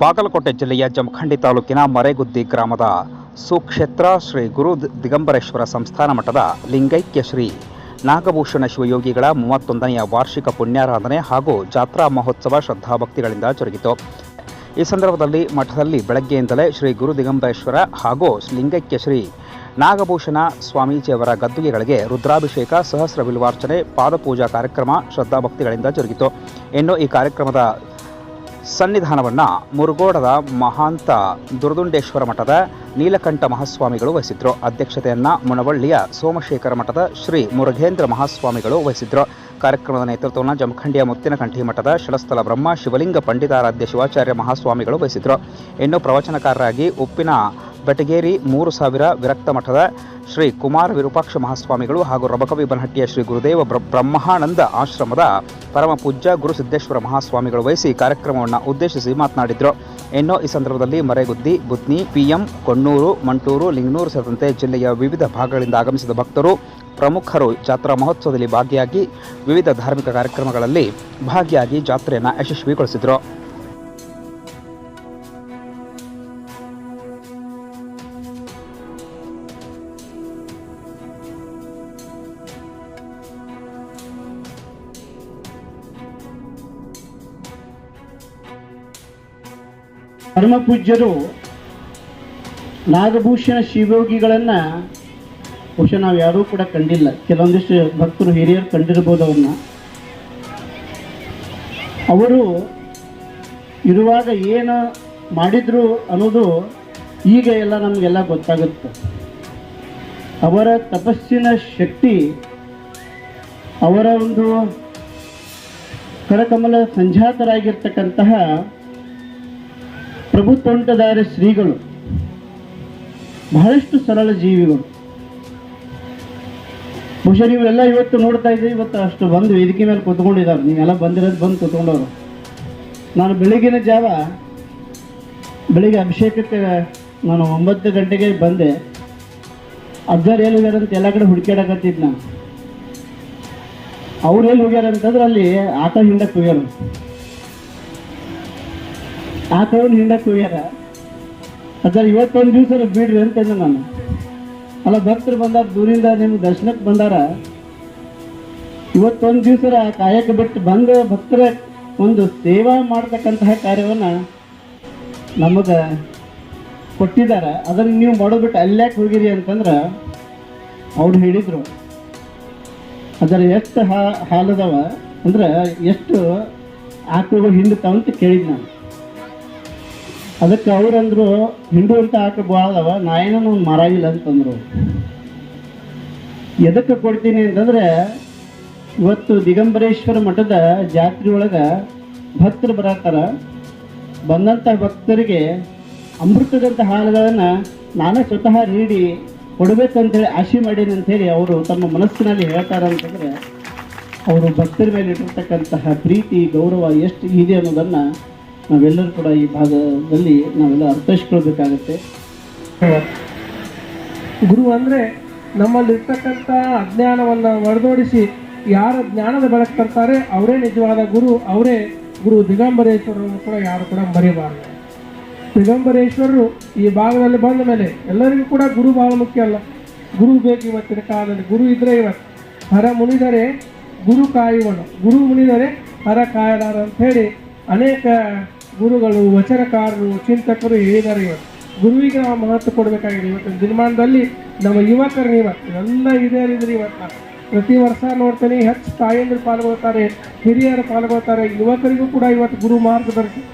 ಬಾಗಲಕೋಟೆ ಜಿಲ್ಲೆಯ ಜಮಖಂಡಿ ತಾಲೂಕಿನ ಮರೆಗುದ್ದಿ ಗ್ರಾಮದ ಸುಕ್ಷೇತ್ರ ಶ್ರೀ ಗುರು ದಿಗಂಬರೇಶ್ವರ ಸಂಸ್ಥಾನ ಮಠದ ಲಿಂಗೈಕ್ಯ ಶ್ರೀ ನಾಗಭೂಷಣ ಶಿವಯೋಗಿಗಳ ಮೂವತ್ತೊಂದನೆಯ ವಾರ್ಷಿಕ ಪುಣ್ಯಾರಾಧನೆ ಹಾಗೂ ಜಾತ್ರಾ ಮಹೋತ್ಸವ ಶ್ರದ್ಧಾಭಕ್ತಿಗಳಿಂದ ಜರುಗಿತು. ಈ ಸಂದರ್ಭದಲ್ಲಿ ಮಠದಲ್ಲಿ ಬೆಳಗ್ಗೆಯಿಂದಲೇ ಶ್ರೀ ಗುರು ದಿಗಂಬರೇಶ್ವರ ಹಾಗೂ ಲಿಂಗೈಕ್ಯ ಶ್ರೀ ನಾಗಭೂಷಣ ಸ್ವಾಮೀಜಿಯವರ ಗದ್ದುಗೆಗಳಿಗೆ ರುದ್ರಾಭಿಷೇಕ, ಸಹಸ್ರ ಬಿಲ್ವಾರ್ಚನೆ ಪಾದಪೂಜಾ ಕಾರ್ಯಕ್ರಮ ಶ್ರದ್ಧಾಭಕ್ತಿಗಳಿಂದ ಜರುಗಿತು. ಇನ್ನು ಈ ಕಾರ್ಯಕ್ರಮದ ಸನ್ನಿಧಾನವನ್ನು ಮುರುಗೋಡದ ಮಹಾಂತ ದುರ್ದುಂಡೇಶ್ವರ ಮಠದ ನೀಲಕಂಠ ಮಹಾಸ್ವಾಮಿಗಳು ವಹಿಸಿದ್ರು. ಅಧ್ಯಕ್ಷತೆಯನ್ನ ಮುನವಳ್ಳಿಯ ಸೋಮಶೇಖರ ಮಠದ ಶ್ರೀ ಮುರುಘೇಂದ್ರ ಮಹಾಸ್ವಾಮಿಗಳು ವಹಿಸಿದ್ರು. ಕಾರ್ಯಕ್ರಮದ ನೇತೃತ್ವವನ್ನು ಜಮಖಂಡಿಯ ಮುತ್ತಿನಕಂಠಿ ಮಠದ ಶಿಲಸ್ಥಲ ಬ್ರಹ್ಮ, ಶಿವಲಿಂಗ ಪಂಡಿತಾರಾಧ್ಯ ಶಿವಾಚಾರ್ಯ ಮಹಾಸ್ವಾಮಿಗಳು ವಹಿಸಿದರು. ಇನ್ನು ಪ್ರವಚನಕಾರರಾಗಿ ಉಪ್ಪಿನ ಬೆಟಗೇರಿ ಮೂರು ಸಾವಿರ ವಿರಕ್ತ ಮಠದ ಶ್ರೀ ಕುಮಾರ ವಿರೂಪಾಕ್ಷ ಮಹಾಸ್ವಾಮಿಗಳು ಹಾಗೂ ರಬಕವಿ ಬನಹಟ್ಟಿಯ ಶ್ರೀ ಗುರುದೇವ ಬ್ರ- ಬ್ರಹ್ಮಾನಂದ ಆಶ್ರಮದ ಪರಮ ಪೂಜ್ಯ ಗುರು ಸಿದ್ದೇಶ್ವರ ಮಹಾಸ್ವಾಮಿಗಳು ವಹಿಸಿ ಕಾರ್ಯಕ್ರಮವನ್ನು ಉದ್ದೇಶಿಸಿ ಮಾತನಾಡಿದರು. ಇನ್ನು ಈ ಸಂದರ್ಭದಲ್ಲಿ ಮರೆಗುದ್ದಿ, ಬುದ್ನಿ, ಪಿಎಂ, ಕೊಣ್ಣೂರು, ಮಂಟೂರು, ಲಿಂಗನೂರು ಸೇರಿದಂತೆ ಜಿಲ್ಲೆಯ ವಿವಿಧ ಭಾಗಗಳಿಂದ ಆಗಮಿಸಿದ ಭಕ್ತರು ಪ್ರಮುಖರು ಜಾತ್ರಾ ಮಹೋತ್ಸವದಲ್ಲಿ ಭಾಗಿಯಾಗಿ ವಿವಿಧ ಧಾರ್ಮಿಕ ಕಾರ್ಯಕ್ರಮಗಳಲ್ಲಿ ಭಾಗಿಯಾಗಿ ಜಾತ್ರೆಯನ್ನು ಯಶಸ್ವಿಗೊಳಿಸಿದರು. ಪರಮಪೂಜ್ಯರು ನಾಗಭೂಷಣ ಶಿವಯೋಗಿಗಳನ್ನ ಬಹುಶಃ ನಾವು ಯಾರೂ ಕೂಡ ಕಂಡಿಲ್ಲ. ಕೆಲವೊಂದಿಷ್ಟು ಭಕ್ತರು, ಹಿರಿಯರು ಕಂಡಿರ್ಬೋದು ಅವ್ರನ್ನ. ಅವರು ಇರುವಾಗ ಏನು ಮಾಡಿದ್ರು ಅನ್ನೋದು ಈಗ ಎಲ್ಲ ನಮಗೆಲ್ಲ ಗೊತ್ತಾಗುತ್ತೆ. ಅವರ ತಪಸ್ಸಿನ ಶಕ್ತಿ, ಅವರ ಒಂದು ಕರಕಮಲ ಸಂಜಾತರಾಗಿರ್ತಕ್ಕಂತಹ ಪ್ರಭುತ್ವಂಟದಾರ ಶ್ರೀಗಳು, ಬಹಳಷ್ಟು ಸರಳ ಜೀವಿಗಳು. ಬಹುಶಃ ನೀವೆಲ್ಲ ಇವತ್ತು ನೋಡ್ತಾ ಇದ್ದೀವಿ ಇವತ್ತು ಅಷ್ಟು ಬಂದು ವೇದಿಕೆ ಮೇಲೆ ಕೂತ್ಕೊಂಡಿದ್ದಾರೆ. ನೀವೆಲ್ಲ ಬಂದಿರೋದು ಬಂದು ಕೂತ್ಕೊಂಡವರು. ನಾನು ಬೆಳಗಿನ ಜಾವ, ಬೆಳಿಗ್ಗೆ ಅಭಿಷೇಕಕ್ಕೆ ನಾನು ಒಂಬತ್ತು ಗಂಟೆಗೆ ಬಂದೆ. ಅಜ್ಜಾರು ಎಲ್ಲಿ ಹೋಗ್ಯಾರ ಅಂತ ಎಲ್ಲ ಕಡೆ ಹುಡುಕ್ಯಾಡಕತ್ತಿದ್ದು ನಾನು. ಅವ್ರು ಎಲ್ಲಿ ಹೋಗ್ಯಾರ ಅಂತಂದ್ರೆ ಅಲ್ಲಿ ಆಟ ಹಿಂಡಕ್ಕೆ ಹೋಗ್ಯಾರ. ಆ ಥರ ಹಿಂಡಕ್ಕೆ ಹೋಗ್ಯಾರ. ಅದ್ರ ಇವತ್ತೊಂದು ದಿವಸ ಬಿಡ್ರಿ ಅಂತಂದೆ ನಾನು. ಅಲ್ಲ ಭಕ್ತರು ಬಂದಾರ, ದೂರಿಂದ ನಿಮ್ಮ ದರ್ಶನಕ್ಕೆ ಬಂದಾರ. ಇವತ್ತೊಂದು ದಿವಸ ಕಾಯಕ ಬಿಟ್ಟು ಬಂದು ಭಕ್ತರ ಒಂದು ಸೇವಾ ಮಾಡ್ತಕ್ಕಂತಹ ಕಾರ್ಯವನ್ನು ನಮಗೆ ಕೊಟ್ಟಿದ್ದಾರೆ. ಅದನ್ನು ನೀವು ಮಾಡೋದ್ಬಿಟ್ಟು ಅಲ್ಯಾಕೆ ಹೋಗಿರಿ ಅಂತಂದ್ರೆ, ಅವ್ರು ಹೇಳಿದರು. ಅದರ ಎಷ್ಟು ಹಾ, ಹಾಲದವ, ಅಂದ್ರೆ ಎಷ್ಟು ಆಕಳುಗಳು ಹಿಂಡ್ತಾವ ಅಂತ ಕೇಳಿದ್ ನಾನು. ಅದಕ್ಕೆ ಅವ್ರಂದ್ರು, ಹಿಂಡು ಅಂತ ಹಾಕ ಅದಾವ ನಾ ಏನೋ ಒಂದು ಮಾರಾಗಿಲ್ಲ ಅಂತಂದ್ರು. ಎದಕ್ಕೆ ಕೊಡ್ತೀನಿ ಅಂತಂದ್ರೆ, ಇವತ್ತು ದಿಗಂಬರೇಶ್ವರ ಮಠದ ಜಾತ್ರೆ ಒಳಗೆ ಭಕ್ತರು ಬರತ್ತಾರ. ಬಂದಂಥ ಭಕ್ತರಿಗೆ ಅಮೃತದಂಥ ಹಾಲುಗಳನ್ನು ನಾನೇ ಸ್ವತಃ ನೀಡಿ ಕೊಡಬೇಕಂತೇಳಿ ಆಶೆ ಮಾಡೀನಿ ಅಂತೇಳಿ ಅವರು ತಮ್ಮ ಮನಸ್ಸಿನಲ್ಲಿ ಹೇಳ್ತಾರೆ ಅಂತಂದ್ರೆ, ಅವರು ಭಕ್ತರ ಮೇಲೆ ಇಟ್ಟಿರ್ತಕ್ಕಂತಹ ಪ್ರೀತಿ, ಗೌರವ ಎಷ್ಟು ಇದೆ ಅನ್ನೋದನ್ನು ನಾವೆಲ್ಲರೂ ಕೂಡ ಈ ಭಾಗದಲ್ಲಿ ನಾವೆಲ್ಲ ಅರ್ಥೈಸ್ಕೊಳ್ಬೇಕಾಗತ್ತೆ. ಗುರು ಅಂದರೆ ನಮ್ಮಲ್ಲಿರ್ತಕ್ಕಂಥ ಅಜ್ಞಾನವನ್ನು ಹೊಡೆದೋಡಿಸಿ ಯಾರು ಜ್ಞಾನದ ಬೆಳಕು ತರ್ತಾರೆ, ಅವರೇ ನಿಜವಾದ ಗುರು, ಅವರೇ ಗುರು ದಿಗಂಬರೇಶ್ವರರನ್ನು ಕೂಡ ಯಾರು ಕೂಡ ಮರೆಯಬಾರದು ದಿಗಂಬರೇಶ್ವರರು ಈ ಭಾಗದಲ್ಲಿ ಬಂದ ಮೇಲೆ ಎಲ್ಲರಿಗೂ ಕೂಡ ಗುರು ಭಾಳ ಮುಖ್ಯ ಅಲ್ಲ. ಗುರು ಬೇಕು ಇವತ್ತಿನ ಕಾಲದಲ್ಲಿ, ಗುರು ಇದ್ರೆ ಇವತ್ತು. ಹರ ಮುನಿದರೆ ಗುರು ಕಾಯುವನು. ಗುರು ಮುನಿದರೆ ಹರ ಕಾಯಲಾರ ಅಂತ ಹೇಳಿ ಅನೇಕ ಗುರುಗಳು, ವಚನಕಾರರು, ಚಿಂತಕರು ಹೇಳಿದ್ದಾರೆ ಇವತ್ತು ಗುರುವಿಗೆ ನಾವು ಮಹತ್ವ ಕೊಡಬೇಕಾಗಿದೆ. ಇವತ್ತಿನ ದಿನಮಾನದಲ್ಲಿ ನಮ್ಮ ಯುವಕರು ಇವತ್ತು, ಎಲ್ಲ ಹಿರಿಯರಿದ್ರೆ ಇವತ್ತು. ನಾನು ಪ್ರತಿ ವರ್ಷ ನೋಡ್ತೇನೆ, ಹೆಚ್ಚು ತಾಯಂದಿರು ಪಾಲ್ಗೊಳ್ತಾರೆ, ಹಿರಿಯರು ಪಾಲ್ಗೊಳ್ತಾರೆ. ಯುವಕರಿಗೂ ಕೂಡ ಇವತ್ತು ಗುರು ಮಾರ್ಗದರ್ಶಿ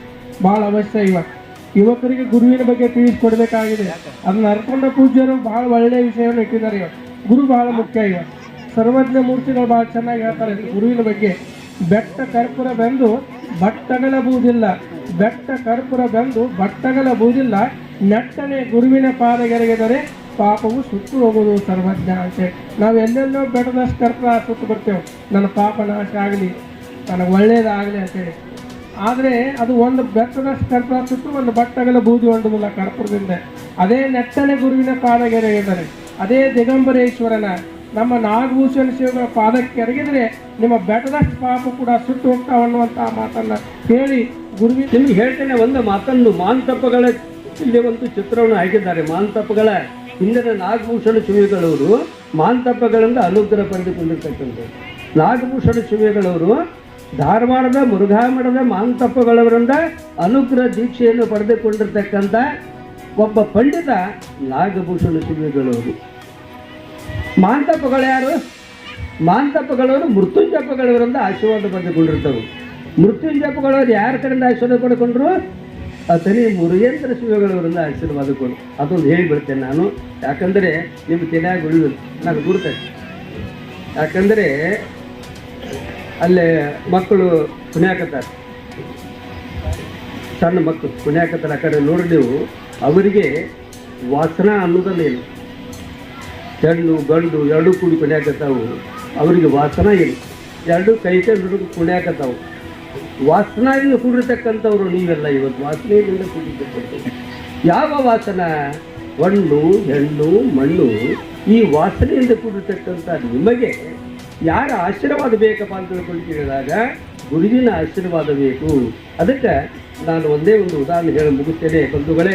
ಭಾಳ ಅವಶ್ಯ ಇವತ್ತು. ಯುವಕರಿಗೆ ಗುರುವಿನ ಬಗ್ಗೆ ತಿಳಿಸ್ಕೊಡ್ಬೇಕಾಗಿದೆ. ಅದನ್ನ ಅರ್ಕೊಂಡ ಪೂಜ್ಯರು ಭಾಳ ಒಳ್ಳೆಯ ವಿಷಯವನ್ನು ಇಟ್ಟಿದ್ದಾರೆ ಇವತ್ತು. ಗುರು ಬಹಳ ಮುಖ್ಯ ಇವತ್ತು. ಸರ್ವಜ್ಞ ಮೂರ್ತಿಗಳು ಭಾಳ ಚೆನ್ನಾಗಿ ಹೇಳ್ತಾರೆ. ಗುರುವಿನ ಬಗ್ಗೆ. ಬೆಟ್ಟ ಕರ್ಪುರ ಬೆಂದು ಬಟ್ಟಗಲ ಬೂದಿಲ್ಲ ಬೆಟ್ಟ ಕರ್ಪುರ ಬಂದು ಬಟ್ಟಗಳ ಬೂದಿಲ್ಲ ನೆಟ್ಟನೆ ಗುರುವಿನ ಪಾದಗೆರಗಿದರೆ ಪಾಪವು ಸುತ್ತು ಹೋಗುವುದು ಸರ್ವಜ್ಞ ಅಂತೆ. ನಾವು ಎಲ್ಲೆಲ್ಲೋ ಬೆಟ್ಟದಷ್ಟು ಕರ್ಪುರ ಸುತ್ತು ಬರ್ತೇವೆ. ನನ್ನ ಪಾಪ ನಾಶ ಆಗಲಿ, ನನಗೆ ಒಳ್ಳೆಯದಾಗಲಿ ಅಂತೇಳಿ. ಆದರೆ ಅದು ಒಂದು ಬೆಟ್ಟದಷ್ಟು ಕರ್ಪುರ ಸುತ್ತು ಒಂದು ಬಟ್ಟಗಲ ಬೂದಿ ಹೊಂದುವುದಿಲ್ಲ ಕರ್ಪುರದಿಂದ. ಅದೇ ನೆಟ್ಟನೆ ಗುರುವಿನ ಪಾದಗೆರಗಿದರೆ, ಅದೇ ದಿಗಂಬರೇಶ್ವರನ ನಮ್ಮ ನಾಗಭೂಷಣ ಶಿವಗಳ ಪಾದಕ್ಕೆ ಎರಗಿದ್ರೆ ನಿಮ್ಮ ಬೆಟ್ಟದಷ್ಟು ಪಾಪ ಕೂಡ ಸುಟ್ಟು ಹೋಗ್ತಾವ ಅನ್ನುವಂಥ ಮಾತನ್ನು ಹೇಳಿ ಗುರುವಿ ನಿಮ್ಗೆ ಹೇಳ್ತೇನೆ ಒಂದು ಮಾತನ್ನು ಮಾಂತಪ್ಪಗಳ ಇಲ್ಲಿ ಒಂದು ಚಿತ್ರವನ್ನು ಹಾಕಿದ್ದಾರೆ. ಮಾಂತಪ್ಪಗಳ, ಹಿಂದಿನ ನಾಗಭೂಷಣ ಶಿವೆಗಳವರು ಮಾಂತಪ್ಪಗಳಿಂದ ಅನುಗ್ರಹ ಪಡೆದುಕೊಂಡಿರ್ತಕ್ಕಂಥದ್ದು. ನಾಗಭೂಷಣ ಶಿವಿಗಳವರು ಧಾರವಾಡದ, ಮುರುಘಾಮಠದ ಮಾಂತಪ್ಪಗಳವರಿಂದ ಅನುಗ್ರಹ ದೀಕ್ಷೆಯನ್ನು ಪಡೆದುಕೊಂಡಿರ್ತಕ್ಕಂಥ ಒಬ್ಬ ಪಂಡಿತ ನಾಗಭೂಷಣ ಶಿವಿಗಳವರು. ಮಾಂತಪ್ಪಗಳು ಯಾರು? ಮಾಂತಪ್ಪಗಳವರು ಮೃತ್ಯುಂಜಪ್ಪಗಳವರಿಂದ ಆಶೀರ್ವಾದ ಪಡೆದುಕೊಂಡಿರ್ತವೆ. ಮೃತ್ಯುಂಜಪ್ಪಗಳವರು ಯಾರ ಕಡೆಯಿಂದ ಆಶೀರ್ವಾದ ಪಡ್ಕೊಂಡ್ರು ಅತನಿ ಮುರುಗೇಂದ್ರ ಶಿವಗಳವರಿಂದ ಆಶೀರ್ವಾದ ಕೊಡು. ಅದೊಂದು ಹೇಳಿಬಿಡ್ತೇನೆ ನಾನು. ಯಾಕಂದರೆ ನಿಮ್ಮ ತಲೆಯಾಗಿ ಉಳಿದು ನಾನು ಗುರುತೇನೆ ಯಾಕಂದರೆ ಅಲ್ಲೇ ಮಕ್ಕಳು ಕುಣಿಯಾಕತ್ತಾರೆ ಸಣ್ಣ ಮಕ್ಕಳು ಪುಣ್ಯಾಕತಾರ ಆ ಕಡೆ ನೋಡಿ ನೀವು. ಅವರಿಗೆ ವಾಸನ ಅನ್ನೋದನ್ನೇನು ಹೆಣ್ಣು, ಗಂಡು ಎರಡೂ ಕೂಡಿ ಕುಣಿಯಾಕತ್ತಾವು ಅವರಿಗೆ ವಾಸನ ಇಲ್ಲ ಎರಡು ಕೈ ಕೈ ಹಿಡಿದು ಕುಣಿಯಾಕತ್ತಾವು ವಾಸನದಿಂದ ಕೂಡಿರ್ತಕ್ಕಂಥವ್ರು ನೀವೆಲ್ಲ ಇವತ್ತು ವಾಸನೆಯಿಂದ ಕೂಡಿರ್ತಕ್ಕಂಥವ್ರು. ಯಾವ ವಾಸನ? ಹಣ್ಣು ಹೆಣ್ಣು, ಮಣ್ಣು ಈ ವಾಸನೆಯಿಂದ ಕೂಡಿರ್ತಕ್ಕಂಥ ನಿಮಗೆ ಯಾರ ಆಶೀರ್ವಾದ ಬೇಕಪ್ಪ ಅಂತ ತಿಳ್ಕೊಂಡು ಗುರುವಿನ ಆಶೀರ್ವಾದ ಬೇಕು. ಅದಕ್ಕೆ ನಾನು ಒಂದೇ ಒಂದು ಉದಾಹರಣೆ ಹೇಳಿ ಮುಗಿಸ್ತೇನೆ ಬಂಧುಗಳೇ.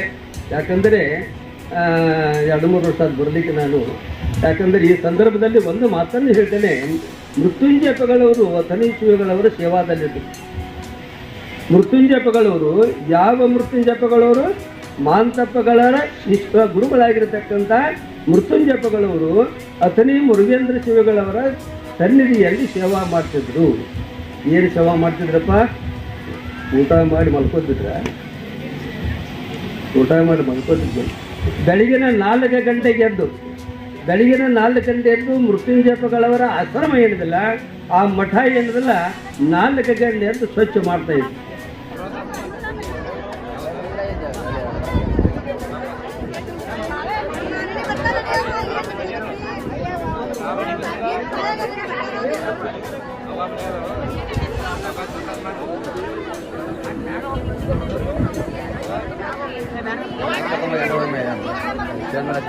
ಯಾಕಂದರೆ ಎರಡು ಮೂರು ವರ್ಷ ಬರಲಿಕ್ಕೆ ನಾನು ಯಾಕಂದರೆ ಈ ಸಂದರ್ಭದಲ್ಲಿ ಒಂದು ಮಾತನ್ನು ಹೇಳ್ತೇನೆ. ಮೃತ್ಯುಂಜಯಪಗಳವರು ತನೀಶಿವಗಳವರ ಸೇವಾದಲ್ಲಿದ್ದರು ಮೃತ್ಯುಂಜಯಪಗಳವರು, ಯಾವ ಮೃತ್ಯುಂಜಯಪಗಳವರು? ಮಾಂತಪ್ಪಗಳ ಇಷ್ಟ ಗುರುಗಳಾಗಿರತಕ್ಕಂಥ ಮೃತ್ಯುಂಜಯ ಪಗಳವರು ಅಥನಿ ಮುರುಗೇಂದ್ರ ಶಿವಗಳವರ ಸನ್ನಿಧಿಯಲ್ಲಿ ಸೇವಾ ಮಾಡ್ತಿದ್ರು. ಏನು ಸೇವಾ ಮಾಡ್ತಿದ್ರಪ್ಪ? ಊಟ ಮಾಡಿ ಮಲ್ಕೋತಿದ್ರ? ಊಟ ಮಾಡಿ ಮಲ್ಕೋತಿದ್ರು ಬೆಳಗಿನ ನಾಲ್ಕು ಗಂಟೆಗೆ ಎದ್ದು ಬೆಳಗಿನ ನಾಲ್ಕು ಗಂಟೆ ಎದ್ದು ಮೃತ್ಯುಂಜಯಪಗಳವರ ಆಶ್ರಮ ಏನಿದಲ್ಲ, ಆ ಮಠ ಏನಿದಲ್ಲ, ನಾಲ್ಕು ಗಂಟೆ ಎದ್ದು ಸ್ವಚ್ಛ ಮಾಡ್ತಾ Jangan